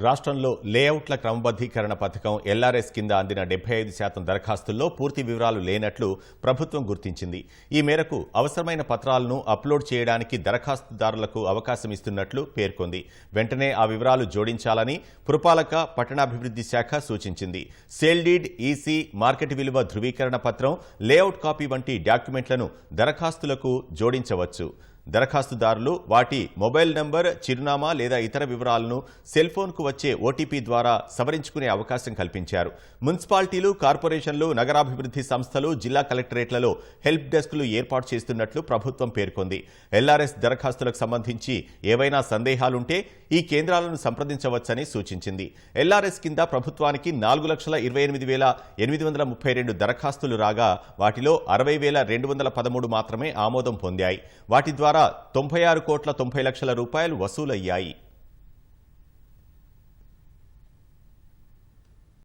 రాష్ట్రంలో లేఅవుట్ల క్రమబద్ధీకరణ పథకం ఎల్ఆర్ఎస్ కింద అందిన డెబ్బై ఐదు శాతం దరఖాస్తుల్లో పూర్తి వివరాలు లేనట్లు ప్రభుత్వం గుర్తించింది. ఈ మేరకు అవసరమైన పత్రాలను అప్లోడ్ చేయడానికి దరఖాస్తుదారులకు అవకాశం ఇస్తున్నట్లు పేర్కొంది. వెంటనే ఆ వివరాలు జోడించాలని పురపాలక పట్టణాభివృద్ధి శాఖ సూచించింది. సేల్డీడ్ ఈసీ మార్కెట్ విలువ ధృవీకరణ పత్రం లేఅవుట్ కాపీ వంటి డాక్యుమెంట్లను దరఖాస్తులకు జోడించవచ్చు. దరఖాస్తుదారులు వాటి మొబైల్ నంబర్ చిరునామా లేదా ఇతర వివరాలను సెల్ఫోన్కు వచ్చే ఓటీపీ ద్వారా సవరించుకునే అవకాశం కల్పించారు. మున్సిపాలిటీలు కార్పొరేషన్లు నగరాభివృద్ధి సంస్థలు జిల్లా కలెక్టరేట్లలో హెల్ప్ డెస్క్లు ఏర్పాటు చేస్తున్నట్లు ప్రభుత్వం పేర్కొంది. ఎల్ఆర్ఎస్ దరఖాస్తులకు సంబంధించి ఏవైనా సందేహాలుంటే ఈ కేంద్రాలను సంప్రదించవచ్చని సూచించింది. ఎల్ఆర్ఎస్ కింద ప్రభుత్వానికి నాలుగు లక్షల ఇరవై ఎనిమిది వేల ఎనిమిది వందల ముప్పై రెండు దరఖాస్తులు రాగా వాటిలో అరవై వేల రెండు వందల పదమూడు మాత్రమే ఆమోదం పొందాయి. వాటి ద్వారా ద్వారా తొంభై ఆరు కోట్ల తొంభై లక్షల రూపాయలు వసూలయ్యాయి.